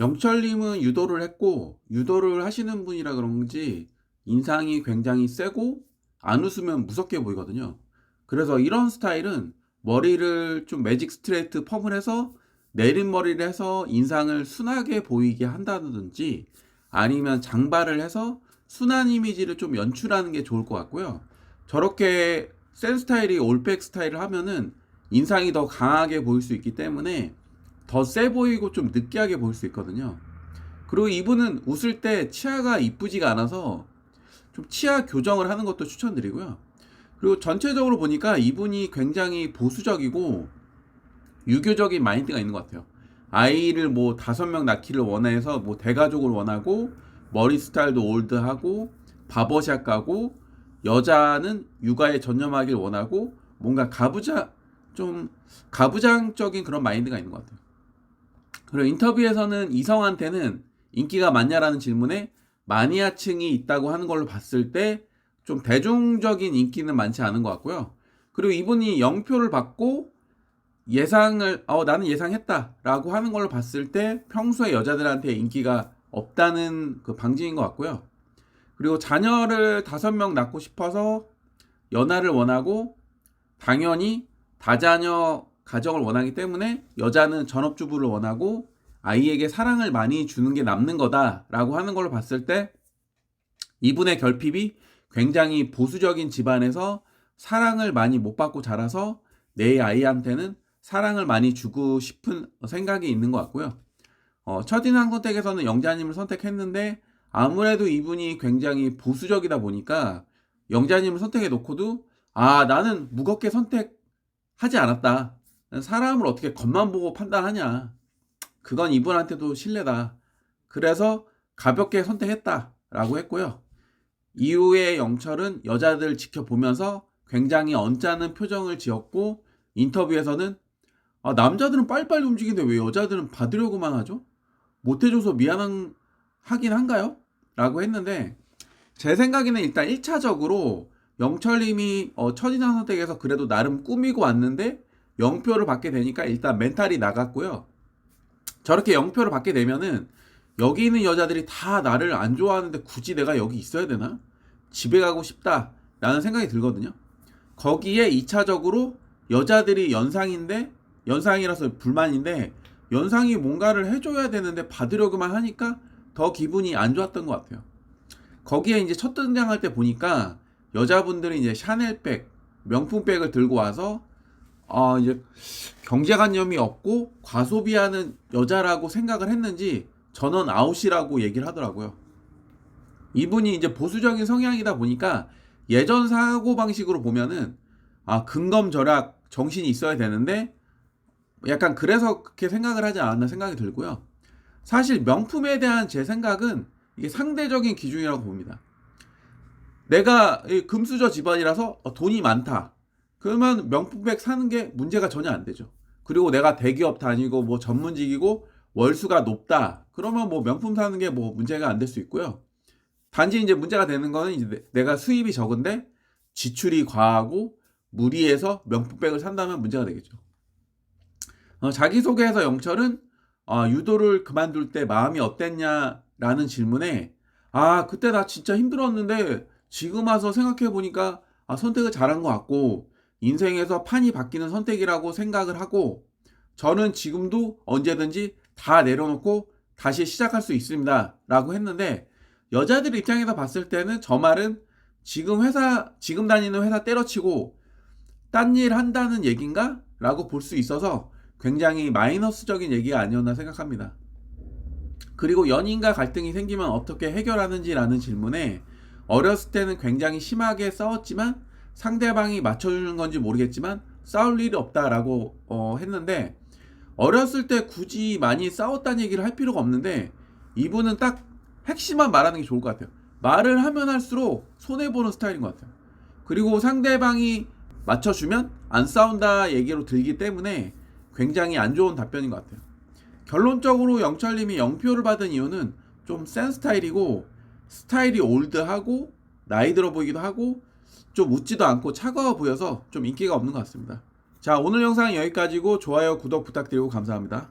영철님은 유도를 했고 유도를 하시는 분이라 그런지 인상이 굉장히 세고 안 웃으면 무섭게 보이거든요. 그래서 이런 스타일은 머리를 좀 매직 스트레이트 펌을 해서 내린 머리를 해서 인상을 순하게 보이게 한다든지 아니면 장발을 해서 순한 이미지를 좀 연출하는 게 좋을 것 같고요. 저렇게 센 스타일이 올백 스타일을 하면은 인상이 더 강하게 보일 수 있기 때문에 더 세 보이고 좀 느끼하게 보일 수 있거든요. 그리고 이분은 웃을 때 치아가 이쁘지가 않아서 좀 치아 교정을 하는 것도 추천드리고요. 그리고 전체적으로 보니까 이분이 굉장히 보수적이고 유교적인 마인드가 있는 것 같아요. 아이를 뭐 다섯 명 낳기를 원해서 뭐 대가족을 원하고 머리 스타일도 올드하고 바버샵 가고 여자는 육아에 전념하길 원하고 뭔가 가부장 좀 가부장적인 그런 마인드가 있는 것 같아요. 그리고 인터뷰에서는 이성한테는 인기가 많냐라는 질문에 마니아층이 있다고 하는 걸로 봤을 때 좀 대중적인 인기는 많지 않은 것 같고요. 그리고 이분이 0표를 받고 예상을 어 나는 예상했다라고 하는 걸로 봤을 때 평소에 여자들한테 인기가 없다는 그 방증인 것 같고요. 그리고 자녀를 다섯 명 낳고 싶어서 연하를 원하고 당연히 다자녀 가정을 원하기 때문에 여자는 전업주부를 원하고 아이에게 사랑을 많이 주는 게 남는 거다라고 하는 걸로 봤을 때 이분의 결핍이 굉장히 보수적인 집안에서 사랑을 많이 못 받고 자라서 내 아이한테는 사랑을 많이 주고 싶은 생각이 있는 것 같고요. 어, 첫인상 선택에서는 영자님을 선택했는데 아무래도 이분이 굉장히 보수적이다 보니까 영자님을 선택해 놓고도 아 나는 무겁게 선택하지 않았다. 사람을 어떻게 겉만 보고 판단하냐. 그건 이분한테도 신뢰다. 그래서 가볍게 선택했다라고 했고요. 이후에 영철은 여자들 지켜보면서 굉장히 언짢은 표정을 지었고 인터뷰에서는 아, 남자들은 빨리빨리 움직이는데 왜 여자들은 받으려고만 하죠? 못해줘서 미안한 하긴 한가요? 라고 했는데 제 생각에는 일단 1차적으로 영철님이 어, 첫인상 선택에서 그래도 나름 꾸미고 왔는데 0표를 받게 되니까 일단 멘탈이 나갔고요. 저렇게 0표를 받게 되면은 여기 있는 여자들이 다 나를 안 좋아하는데 굳이 내가 여기 있어야 되나? 집에 가고 싶다. 라는 생각이 들거든요. 거기에 2차적으로 여자들이 연상인데, 연상이라서 불만인데, 연상이 뭔가를 해줘야 되는데 받으려고만 하니까 더 기분이 안 좋았던 것 같아요. 거기에 이제 첫 등장할 때 보니까 여자분들이 이제 샤넬백, 명품백을 들고 와서 아, 이제 경제관념이 없고 과소비하는 여자라고 생각을 했는지 전원 아웃이라고 얘기를 하더라고요. 이분이 이제 보수적인 성향이다 보니까 예전 사고 방식으로 보면은 아 근검 절약 정신이 있어야 되는데 약간 그래서 그렇게 생각을 하지 않았나 생각이 들고요. 사실 명품에 대한 제 생각은 이게 상대적인 기준이라고 봅니다. 내가 이 금수저 집안이라서 어, 돈이 많다. 그러면 명품백 사는 게 문제가 전혀 안 되죠. 그리고 내가 대기업 다니고 뭐 전문직이고 월수가 높다. 그러면 뭐 명품 사는 게 뭐 문제가 안 될 수 있고요. 단지 이제 문제가 되는 거는 이제 내- 내가 수입이 적은데 지출이 과하고 무리해서 명품백을 산다면 문제가 되겠죠. 어, 자기소개에서 영철은 어, 유도를 그만둘 때 마음이 어땠냐라는 질문에 아 그때 나 진짜 힘들었는데 지금 와서 생각해 보니까 아, 선택을 잘한 것 같고 인생에서 판이 바뀌는 선택이라고 생각을 하고 저는 지금도 언제든지 다 내려놓고 다시 시작할 수 있습니다. 라고 했는데 여자들 입장에서 봤을 때는 저 말은 지금 회사, 지금 다니는 회사 때려치고 딴 일 한다는 얘긴가? 라고 볼 수 있어서 굉장히 마이너스적인 얘기가 아니었나 생각합니다. 그리고 연인과 갈등이 생기면 어떻게 해결하는지라는 질문에 어렸을 때는 굉장히 심하게 싸웠지만 상대방이 맞춰주는 건지 모르겠지만 싸울 일이 없다라고 어, 했는데 어렸을 때 굳이 많이 싸웠다는 얘기를 할 필요가 없는데 이분은 딱 핵심만 말하는 게 좋을 것 같아요. 말을 하면 할수록 손해보는 스타일인 것 같아요. 그리고 상대방이 맞춰주면 안 싸운다 얘기로 들기 때문에 굉장히 안 좋은 답변인 것 같아요. 결론적으로 영철님이 0표를 받은 이유는 좀 센 스타일이고 스타일이 올드하고 나이 들어 보이기도 하고 좀 웃지도 않고 차가워 보여서 좀 인기가 없는 것 같습니다. 자 오늘 영상은 여기까지고 좋아요 구독 부탁드리고 감사합니다.